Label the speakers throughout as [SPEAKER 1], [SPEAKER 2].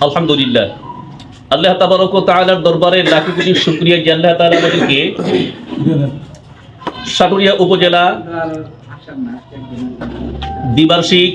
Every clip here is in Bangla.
[SPEAKER 1] আলহামদুলিল্লাহ। আল্লাহ তাবারক ও তাআলার দরবারে লাখো কোটি শুকরিয়া যে আল্লাহ তাআলা আমাদেরকে সাটুরিয়া উপজেলা দ্বিবার্ষিক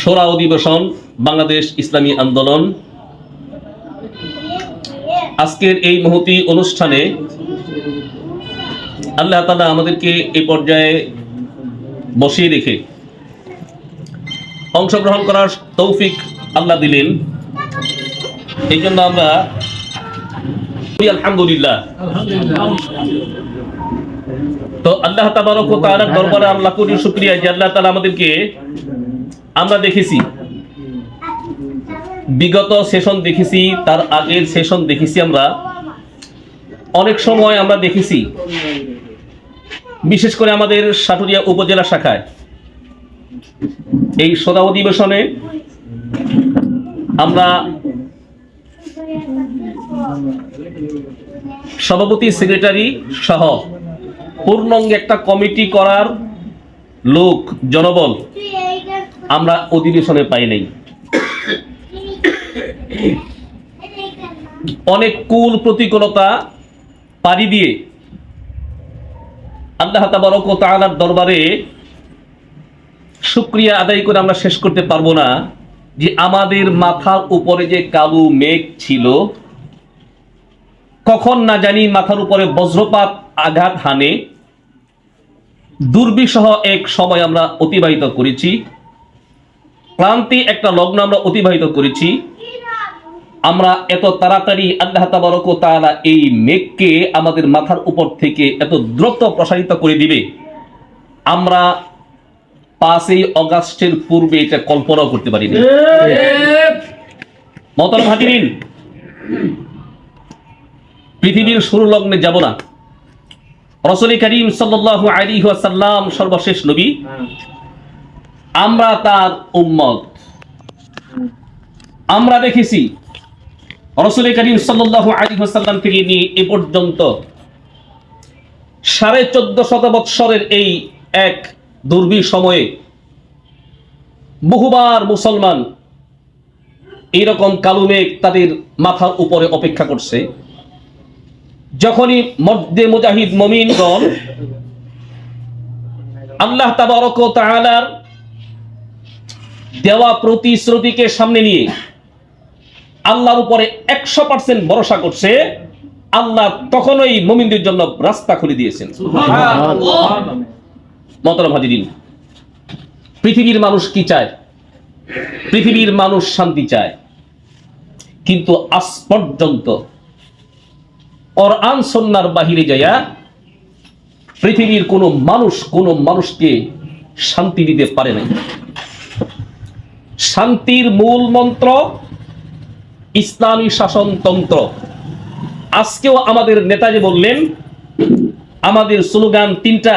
[SPEAKER 1] সোরা অধিবেশন, বাংলাদেশ ইসলামী আন্দোলন। আজকের এই মহতি অনুষ্ঠানে আল্লাহ তাআলা আমাদেরকে এই পর্যায়ে বসিয়ে রেখে অংশগ্রহণ করার তৌফিক আল্লাহ দিলেন। এই জন্য আমরা আলহামদুলিল্লাহ। তো আল্লাহ তাবারক ও দরবারে আল্লাহ কোটি শুকরিয়া যে আল্লাহ তাআলা আমাদেরকে আমরা দেখেছি। বিগত সেশন দেখেছি, তার আগের সেশন দেখেছি আমরা। অনেক সময় আমরা দেখেছি, বিশেষ করে আমাদের সাটুরিয়া উপজেলা শাখায়। এই সদা অধিবেশনে আমরা সভাপতি, সেক্রেটারি সহ পূর্ণাঙ্গ একটা কমিটি করার লোক, জনবল আমরা অধিবেশনে পাই নাই। অনেক কুল প্রতিকূলতা পাড়ি দিয়ে আল্লাহ তাবারক ও তাআলার দরবারে শুক্রিয়া আদায় করে আমরা শেষ করতে পারব না। যে আমাদের মাথার উপরে যে কালো মেঘ ছিল, কখন না জানি মাথার উপরে বজ্রপাত আঘাত হানে। দুর্বিসহ এক সময় আমরা অতিবাহিত করেছি। ক্লান্তি একটা লগ্ন আমরা অতিবাহিত করেছি। আমরা এত তাড়াতাড়ি আল্লাহ তাবারক তাআলা এই মেঘকে আমাদের মাথার উপর থেকে এত দ্রুত প্রসারিত করে দিবে। আমরা পাঁচই অগাস্টের পূর্বে এটা কল্পনাও করতে মতলব হাজিরিন পৃথিবীর শুরু লগ্নে যাব না। রসুল করিম সাল্লাল্লাহু আলাইহি ওয়াসাল্লাম সর্বশেষ নবী। আমরা তার উম্মত। আমরা দেখেছি, রসুল করিম সাল্লাল্লাহু আলাইহি ওয়াসাল্লাম থেকে নিয়ে এ পর্যন্ত সাড়ে চোদ্দ শত বৎসরের এই এক দুর্বির সময়ে বহুবার মুসলমান এইরকম কালো মেঘ তাদের মাথার উপরে অপেক্ষা করছে। যখনই মধ্যে মুজাহিদ মমিনগণ আল্লাহ তাবারক ও তাআলার দেওয়া প্রতিশ্রুতিকে সামনে নিয়ে আল্লাহর উপরে একশো পার্সেন্ট ভরসা করছে আল্লাহ তখনই মমিনদের জন্য রাস্তা খুলে দিয়েছেন। মতরম হাজিরিন পৃথিবীর মানুষ কি চায়? পৃথিবীর মানুষ শান্তি চায়। কিন্তু আজ পর্যন্ত কোরআন সন্ন্যার বাহিরে যাইয়া পৃথিবীর কোনো মানুষ কোনো মানুষকে শান্তি দিতে পারে নাই। শান্তির মূল মন্ত্র ইসলামী শাসনতন্ত্র। আজকেও আমাদের নেতাজি বললেন, আমাদের স্লোগান তিনটা,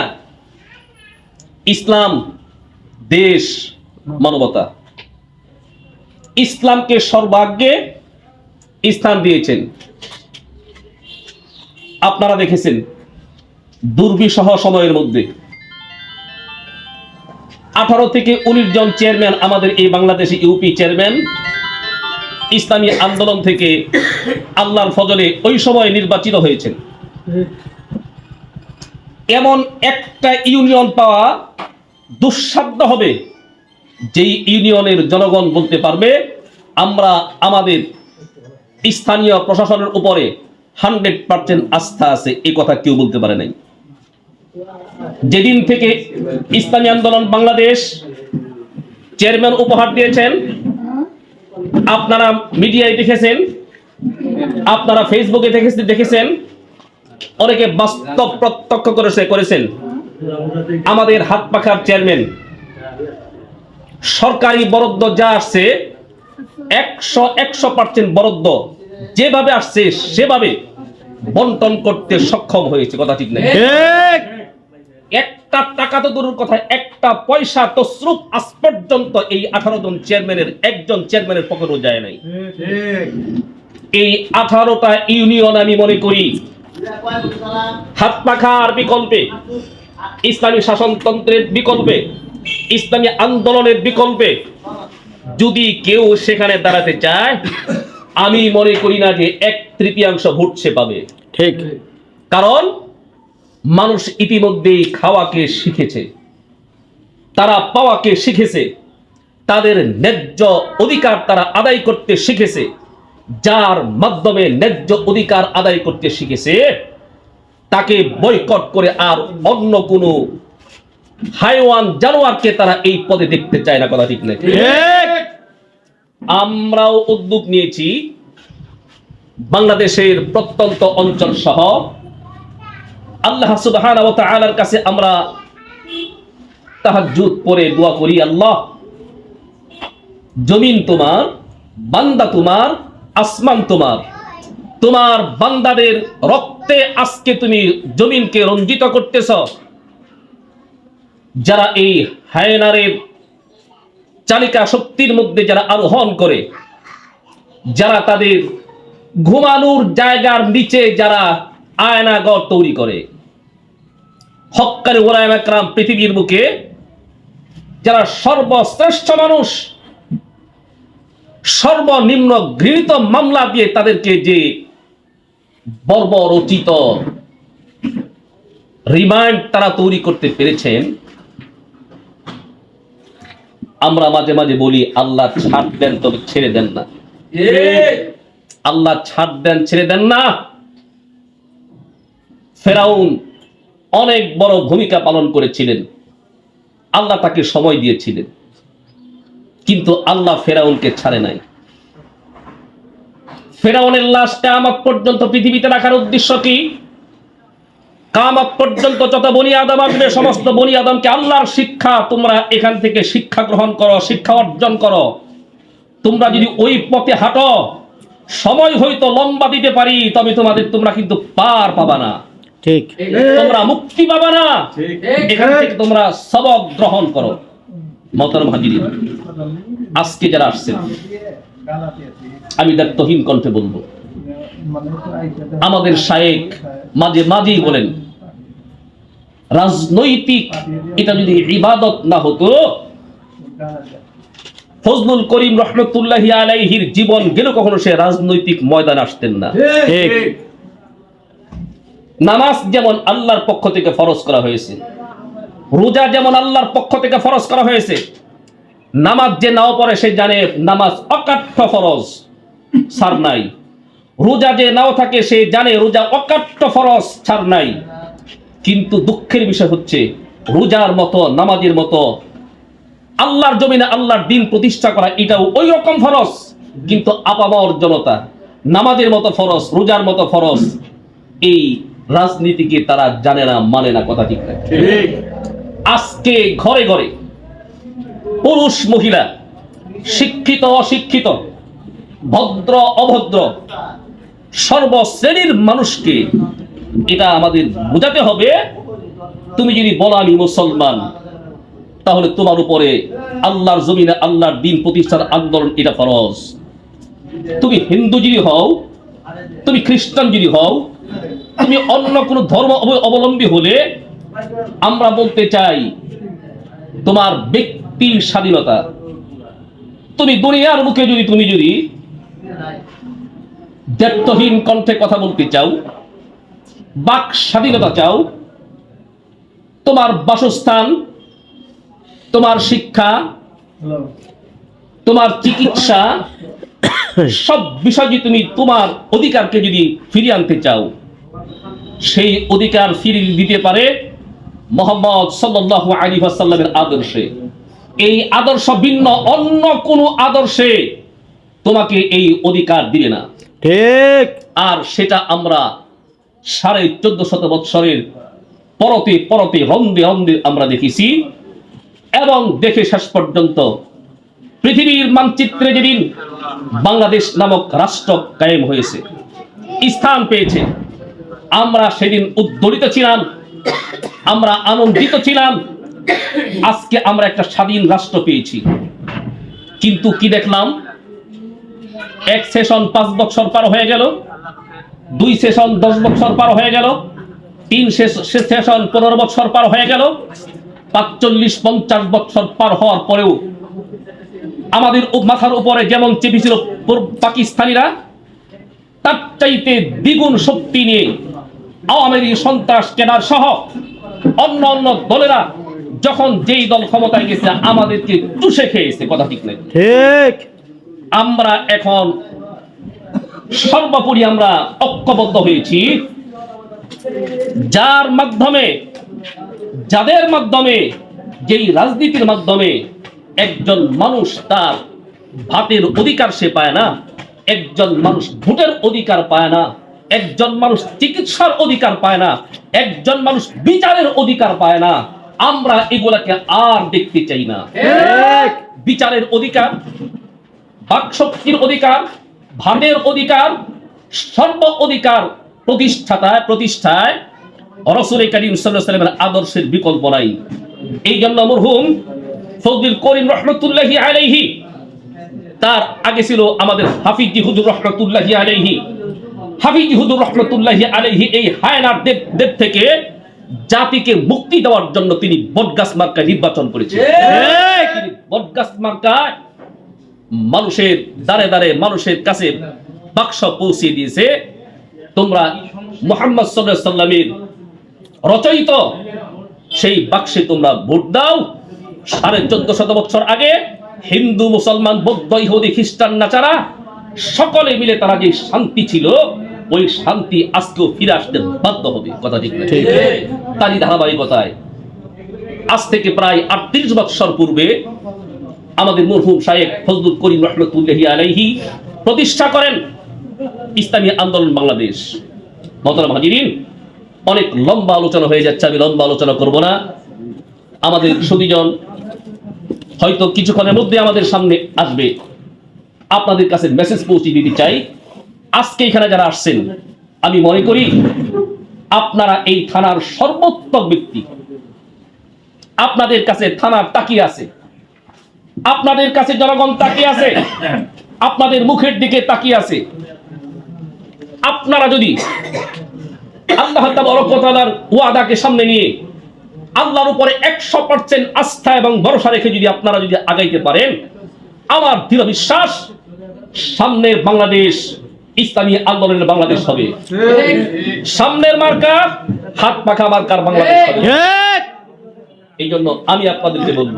[SPEAKER 1] ইসলাম দেশ মানবতা। ইসলামকে সর্বাগ্যে স্থান দিয়েছেন। আপনারা দেখেছেন দুর্বিসহ সময়ের মধ্যে। আঠারো থেকে উনিশ জন চেয়ারম্যান আমাদের এই বাংলাদেশে ইউপি চেয়ারম্যান। ইসলামী আন্দোলন থেকে আল্লাহর ফজলে ওই সময় নির্বাচিত হয়েছেন। এমন একটা ইউনিয়ন পাওয়া দুঃসাধ্য হবে যেই ইউনিয়নের জনগণ বলতে পারবে, আমরা আমাদের স্থানীয় প্রশাসনের উপরে হান্ড্রেড পার্সেন্ট আস্থা আছে এই কথা কেউ বলতে পারে নাই। যেদিন থেকে ইসলামী আন্দোলন বাংলাদেশ চেয়ারম্যান উপহার দিয়েছেন, আপনারা মিডিয়ায় দেখেছেন, আপনারা ফেসবুকে দেখেছেন, অনেকে বাস্তব প্রত্যক্ষ করেছে, করেছেন। আমাদের হাত পাখার চেয়ারম্যান সরকারি বরাদ্দ যা আসছে একশো একশো পার্সেন্ট বরাদ্দ যেভাবে আসছে সেভাবে বন্টন করতে সক্ষম হয়েছে কথা ঠিক নাই একটা টাকা তো দূরের কথা একটা পয়সা তো স্রোত আজ পর্যন্ত এই আঠারো জন চেয়ারম্যানের একজন চেয়ারম্যানের পকেটও যায় নাই। এই আঠারোটা ইউনিয়ন আমি মনে করি হাত পাখার বিকল্পে ইসলামী শাসনতন্ত্রের বিকল্পে ইসলামী আন্দোলনের বিকল্পে যদি কেউ সেখানে দাঁড়াতে চায় আমি মনে করি না যে এক তৃতীয়াংশ ভোট সে পাবে।
[SPEAKER 2] ঠিক।
[SPEAKER 1] কারণ মানুষ ইতিমধ্যেই খাওয়াকে শিখেছে তারা পাওয়াকে শিখেছে তাদের ন্যায্য অধিকার তারা আদায় করতে শিখেছে যার মাধ্যমে ন্যায্য অধিকার আদায় করতে শিখেছে তাকে বয়কট করে আর অন্য কোনো হাইওয়ান জানোয়ারকে তারা এই পদে দেখতে চায় না কথা ঠিক
[SPEAKER 2] ঠিক।
[SPEAKER 1] আমরাও উদ্যোগ নিয়েছি বাংলাদেশের প্রত্যন্ত অঞ্চল সহ। আল্লাহ সুবহানাহু তাআলার কাছে আমরা তাহাজ্জুদ পড়ে দোয়া করি আল্লাহ। জমিন তোমার বান্দা তোমার আসমান তোমার। তোমার বান্দাদের রক্তে আজকে তুমি জমিনকে রঞ্জিত করতেছ। যারা এই হায়নারের চালিকা শক্তির মধ্যে যারা আরোহণ করে, যারা তাদের ঘুমানোর জায়গার নিচে যারা আয়নাগর তৈরি করে হক্কারে ওলায়ম পৃথিবীর বুকে যারা সর্বশ্রেষ্ঠ মানুষ, সর্বনিম্ন গৃহীত মামলা দিয়ে তাদেরকে যে বর্বরচিত রিমান্ড তারা তৈরি করতে পেরেছেন। আমরা মাঝে মাঝে বলি আল্লাহ ছাড় দেন তবে ছেড়ে দেন না। আল্লাহ ছাড় দেন ছেড়ে দেন না। ফেরাউন অনেক বড় ভূমিকা পালন করেছিলেন। আল্লাহ তাকে সময় দিয়েছিলেন। কিন্তু আল্লাহ ফেরাউনকে ছাড়ে নাই। ফেরাউনের লাশ কামাত পর্যন্ত পৃথিবীতে রাখার উদ্দেশ্য কি? কামাত পর্যন্ত যত বনি আদম আসবে সমস্ত বনি আদমকে আল্লাহর শিক্ষা তোমরা এখান থেকে শিক্ষা গ্রহণ করো শিক্ষা অর্জন করো। তোমরা যদি ওই পথে হাঁটো সময় হয়তো লম্বা দিতে পারি তবে তোমাদের তোমরা কিন্তু পার পাবা না।
[SPEAKER 2] ঠিক।
[SPEAKER 1] তোমরা মুক্তি পাবা না। এখান থেকে তোমরা সবক গ্রহণ করো। আজকে যারা আসছেন আমি দায়িত্বহীন কণ্ঠে বলব। আমাদের শায়েক মাঝে মাঝেই বলেন রাজনৈতিক এটা যদি ইবাদত না হতো ফজলুল করিম রহমতুল্লাহি আলাইহির জীবন গেল কখনো সে রাজনৈতিক ময়দান আসতেন না।
[SPEAKER 2] ঠিক।
[SPEAKER 1] নামাজ যেমন আল্লাহর পক্ষ থেকে ফরজ করা হয়েছে রোজা যেমন আল্লাহর পক্ষ থেকে ফরজ করা হয়েছে নামাজ যে নাও পড়ে সে জানে নামাজ অকাঠ্য ফরজ। ছাড় নাই। রোজা যে নাও থাকে সে জানে রোজা অকাঠ্য ফরজ ছাড় নাই। কিন্তু দুঃখের বিষয় হচ্ছে রোজার মতো নামাজের মতো আল্লাহর জমিনে আল্লাহর দিন প্রতিষ্ঠা করা এটাও ওই রকম ফরজ কিন্তু আপামর জনতা নামাজের মতো ফরজ রোজার মতো ফরজ এই রাজনীতিকে তারা জানে না মানে না কথা ঠিক
[SPEAKER 2] ঠিক।
[SPEAKER 1] আজকে ঘরে ঘরে পুরুষ মহিলা, শিক্ষিত, অশিক্ষিত, ভদ্র, অভদ্র, সর্বশ্রেণীর মানুষকে এটা আমাদের বোঝাতে হবে। তুমি যদি বলো আমি মুসলমান, তাহলে তোমার উপরে আল্লাহর জমিনে আল্লাহর দিন প্রতিষ্ঠার আন্দোলন এটা ফরজ। তুমি হিন্দু যদি হও, তুমি খ্রিস্টান যদি হও, তুমি অন্য কোনো ধর্ম অব- অবলম্বী হলে আমরা বলতে চাই, তোমার ব্যক্তির স্বাধীনতা। তুমি দুনিয়ার মুখে যদি তুমি যদি দায়িত্বহীন কণ্ঠে কথা বলতে চাও বাক স্বাধীনতা চাও তোমার বাসস্থান তোমার শিক্ষা তোমার চিকিৎসা সব বিষয় যদি তুমি তোমার অধিকারকে যদি ফিরিয়ে আনতে চাও সেই অধিকার ফিরিয়ে দিতে পারে মোহাম্মদ সাল্লাল্লাহু আলী সাল্লামের আদর্শে। এই আদর্শ ভিন্ন অন্য কোনো আদর্শে তোমাকে এই অধিকার দিবে না।
[SPEAKER 2] ঠিক।
[SPEAKER 1] আর সেটা আমরা সাড়ে চোদ্দ শত বৎসরের পরতে পরতে রন্দে রন্দে আমরা দেখেছি এবং দেখে শেষ পর্যন্ত পৃথিবীর মানচিত্রে যেদিন বাংলাদেশ নামক রাষ্ট্র কায়েম হয়েছে স্থান পেয়েছে আমরা সেদিন উদ্দোলিত ছিলাম আমরা আনন্দিত ছিলাম আজকে আমরা একটা স্বাধীন রাষ্ট্র পেয়েছি। কিন্তু কি দেখলাম? এক সেশন পাঁচ বছর পার হয়ে গেল, দুই সেশন দশ বছর পার হয়ে গেল, তিন সেশন পনেরো বছর পার হয়ে গেল, পাঁচচল্লিশ পঞ্চাশ বছর পার হওয়ার পরেও আমাদের মাথার উপরে যেমন চেপেছিল পাকিস্তানিরা, তার চাইতে দ্বিগুণ শক্তি নিয়ে আওয়ামী সন্ত্রাস কেনার সহ অন্য অন্য দলেরা যখন যেই দল ক্ষমতায় গেছে আমাদেরকে চুষে খেয়েছে। কথা ঠিক নেই?
[SPEAKER 2] ঠিক।
[SPEAKER 1] আমরা এখন সর্বোপরি আমরা ঐক্যবদ্ধ হয়েছি। যার মাধ্যমে যাদের মাধ্যমে যেই রাজনীতির মাধ্যমে একজন মানুষ তার ভাতের অধিকার সে পায় না একজন মানুষ ভোটের অধিকার পায় না একজন মানুষ চিকিৎসার অধিকার পায় না একজন মানুষ বিচারের অধিকার পায় না আমরা এগুলাকে আর দেখতে চাই না। বিচারের অধিকার বাকশক্তির অধিকার ভাতের অধিকার সর্ব অধিকার প্রতিষ্ঠাতায় প্রতিষ্ঠায় রসুল করিম সাল্লামের আদর্শের বিকল্প নাই। এই জন্য মরহুম ফজলুল করিম রহমতুল্লাহি আলাইহি তার আগে ছিল আমাদের হাফিজি হুজুর রহমতুল্লাহি আলাইহি। হাফিজি হুজুর রহমতুল্লাহি আলাইহি এই হায়নার দেব দেব থেকে জাতিকে মুক্তি দেওয়ার জন্য তিনি বটগাছ মার্কায় নির্বাচন করেছেন। তিনি বটগাছ মার্কায় মানুষের দাঁড়ে দাঁড়ে মানুষের কাছে বাক্স পৌঁছে দিয়েছে। তোমরা মোহাম্মদ সাল্লাহ সাল্লামের রচয়িত সেই বাক্সে তোমরা ভোট দাও। সাড়ে চোদ্দ শত বছর আগে হিন্দু মুসলমান বৌদ্ধ ইহুদি খ্রিস্টান নাচারা সকলে মিলে তারা যে শান্তি ছিল। ওই শান্তি আজকেও ফিরে আসতে বাধ্য হবে। কথা ঠিক না? তারই ধারাবাহিকতায়। আজ থেকে প্রায় আটত্রিশ বৎসর পূর্বে আমাদের মরহুম শায়েখ ফজলুল করিম রহমতুল্লাহি আলাইহি প্রতিষ্ঠা করেন ইসলামী আন্দোলন বাংলাদেশ। মতলাম হাজিরিন অনেক লম্বা আলোচনা হয়ে যাচ্ছে আমি লম্বা আলোচনা করব না। আমাদের সুদীজন হয়তো কিছুক্ষণের মধ্যে আমাদের সামনে আসবে। আপনাদের কাছে মেসেজ পৌঁছে দিতে চাই। আজকে এখানে যারা আসছেন, আমি মনে করি আপনারা এই থানার সর্বোত্তম ব্যক্তি। আপনাদের কাছে থানার তাকিয়ে আছে। আপনাদের কাছে জনগণ তাকিয়ে আছে। আপনাদের মুখের দিকে তাকিয়ে আছে। আপনারা যদি আল্লাহ তাআলার ওয়াদাকে সামনে নিয়ে আল্লাহর উপরে একশো পার্সেন্ট আস্থা এবং ভরসা রেখে যদি আপনারা যদি আগাইতে পারেন, আমার দৃঢ় বিশ্বাস সামনের বাংলাদেশ ইসলামী আন্দোলনের বাংলাদেশ হবে। সামনের মার্কা, হাত পাখা মার্কার বাংলাদেশ হবে। এই জন্য আমি আপনাদেরকে বলব,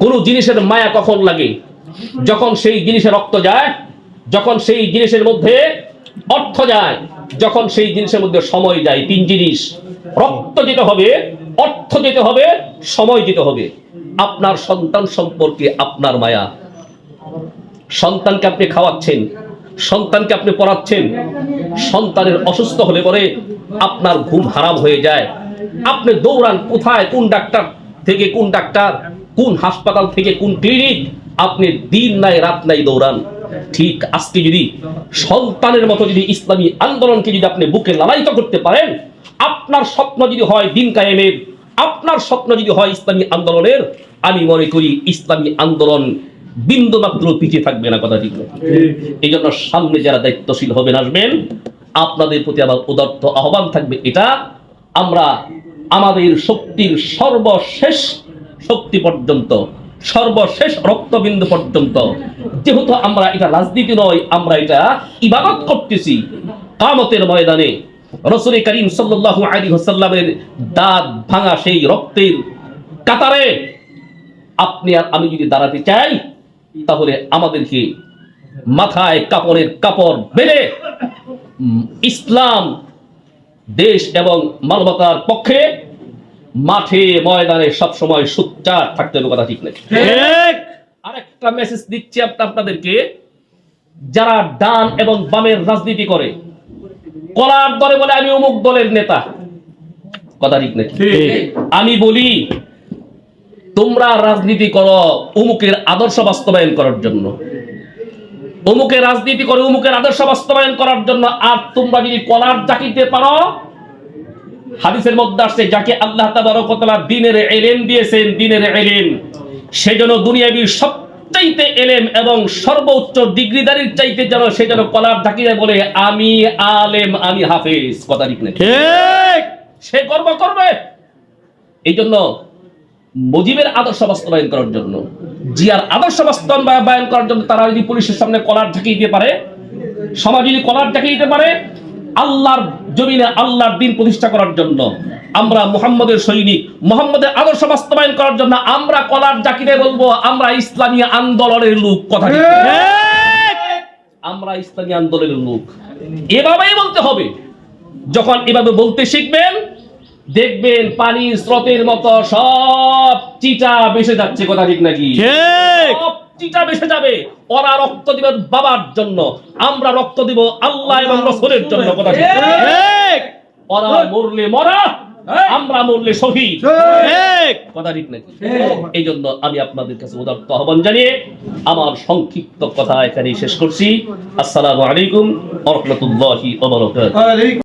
[SPEAKER 1] কোন জিনিসের মায়া কখন লাগে? যখন সেই জিনিসে রক্ত যায়, যখন সেই জিনিসের মধ্যে অর্থ যায়, যখন সেই জিনিসের মধ্যে সময় যায়, তিন জিনিস। রক্ত যেতে হবে, অর্থ যেতে হবে, সময় যেতে হবে। আপনার সন্তান সম্পর্কে আপনার মায়া। সন্তানকে আপনি খাওয়াচ্ছেন, সন্তানকে আপনি পড়াচ্ছেন, সন্তানের অসুস্থ হলে পরে আপনার ঘুম হারাম হয়ে যায়। আপনি দৌড়ান, কোথায়, কোন ডাক্তার থেকে কোন ডাক্তার, কোন হাসপাতাল থেকে কোন ক্লিনিক, আপনি দিন নাই, রাত নাই দৌড়ান। ঠিক আজকে যদি সন্তানের মতো যদি ইসলামী আন্দোলনকে যদি আপনি বুকে লালায়িত করতে পারেন, আপনার স্বপ্ন যদি হয় দিন কায়েমের আপনার স্বপ্ন যদি হয় ইসলামী আন্দোলনের, আমি মনে করি ইসলামী আন্দোলন বিন্দু মাত্র পিছিয়ে থাকবে না কথা ঠিক এই জন্য সামনে যারা দায়িত্বশীল হবেন, আসবেন, আপনাদের প্রতি আমার উদার্ত আহ্বান থাকবে এটা, আমরা আমাদের শক্তির সর্বশেষ শক্তি পর্যন্ত, সর্বশেষ রক্তবিন্দু পর্যন্ত, যেহেতু আমরা এটা রাজনীতি নয়, আমরা এটা ইবাদত করতেছি, কামতের ময়দানে রসুল করিম সাল্লাল্লাহু আলাইহি ওয়াসাল্লামের দাঁত ভাঙা সেই রক্তের কাতারে আপনি আর আমি যদি দাঁড়াতে চাই তাহলে আমাদেরকে মাথায় কাপড়ের কাপড় বেড়ে ইসলাম দেশ এবং মানবতার পক্ষে মাঠে ময়দানে সবসময় সোচ্চার থাকতে হবে কথা ঠিক নেই আরেকটা মেসেজ দিচ্ছি আপনাদেরকে। যারা ডান এবং বামের রাজনীতি করে কলার দলে বলে আমি অমুক দলের নেতা। কথা ঠিক নাকি? আমি বলি তোমরা রাজনীতি করো অমুকের আদর্শ বাস্তবায়ন করার জন্য। অমুকের রাজনীতি করে অমুকের আদর্শ বাস্তবায়ন করার জন্য আর তোমরা যদি কলার জাকিতে পারো হাদিসের মধ্যে আসছে যাকে আল্লাহ তাবারকতলা দিনের এলেম দিয়েছেন দিনের এলেম সেজন্য দুনিয়াবি সবচাইতে এলেম এবং সর্বোচ্চ ডিগ্রিদারির চাইতে যেন সে যেন কলার ঝাঁকিয়ে বলে আমি আলেম আমি হাফেজ কথা ঠিক না।
[SPEAKER 2] ঠিক।
[SPEAKER 1] সে গর্ব করবে। এই জন্য মুজিবের আদর্শ বাস্তবায়ন করার জন্য জিয়ার আদর্শ বাস্তবায়ন করার জন্য তারা যদি পুলিশের সামনে কলার ঢাকিয়ে দিতে পারে সমাজ যদি কলার ঢাকিয়ে দিতে পারে আল্লাহর জমিনে আল্লাহর দিন প্রতিষ্ঠা করার জন্য আমরা মুহাম্মদের সৈনিক মুহাম্মদের আদর্শ বাস্তবায়ন করার জন্য আমরা কলার জাকিরে বলব আমরা ইসলামী আন্দোলনের লোক কথা আমরা ইসলামী আন্দোলনের লোক। এভাবেই বলতে হবে। যখন এভাবে বলতে শিখবেন দেখবেন পানি স্রোতের মতো সব চিটা বেসে যাচ্ছে কথা ঠিক নাকি? সব চিটা বেসে যাবে। ওরা রক্ত দিবে বাবার জন্য। আমরা রক্ত দিব আল্লাহ এবং রসুলের জন্য কথা ঠিক? ওরা মরলে মরা আমরা মরলে শহীদ। কথা ঠিক নাকি? এই জন্য আমি আপনাদের কাছে উদার্ত আহ্বান জানিয়ে আমার সংক্ষিপ্ত কথা এখানেই শেষ করছি। আসসালামু আলাইকুম রহমতুল্লাহি ওয়া বারাকাতুহু।